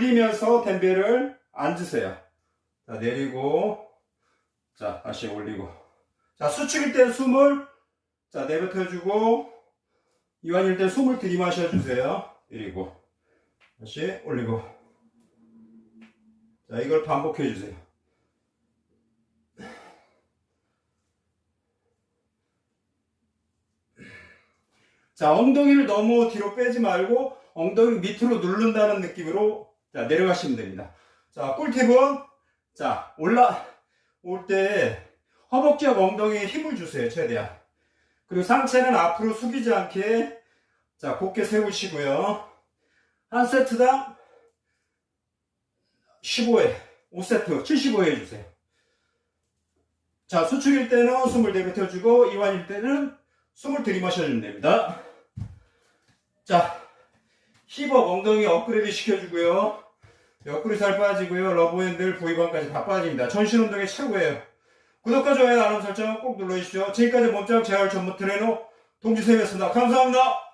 내리면서 덤벨을 앉으세요. 자, 내리고, 자, 다시 올리고. 자, 수축일 때 숨을, 자, 내뱉어주고, 이완일 때 숨을 들이마셔 주세요. 내리고, 다시 올리고. 자, 이걸 반복해 주세요. 자, 엉덩이를 너무 뒤로 빼지 말고 엉덩이 밑으로 누른다는 느낌으로 자, 내려가시면 됩니다. 자, 꿀팁은 자, 올라 올 때 허벅지와 엉덩이에 힘을 주세요. 최대한. 그리고 상체는 앞으로 숙이지 않게 자, 곧게 세우시고요. 한 세트당 15회, 5세트, 75회 해주세요. 자, 수축일 때는 숨을 내뱉어주고, 이완일 때는 숨을 들이마셔주면 됩니다. 자, 힙업 엉덩이 업그레이드 시켜주고요. 옆구리 살 빠지고요. 러브핸들 부위반까지 다 빠집니다. 전신 운동의 최고예요. 구독과 좋아요, 알람 설정 꼭 눌러주십시오. 지금까지 몸짱 재활 전문 트레이너 동주쌤이었습니다. 감사합니다.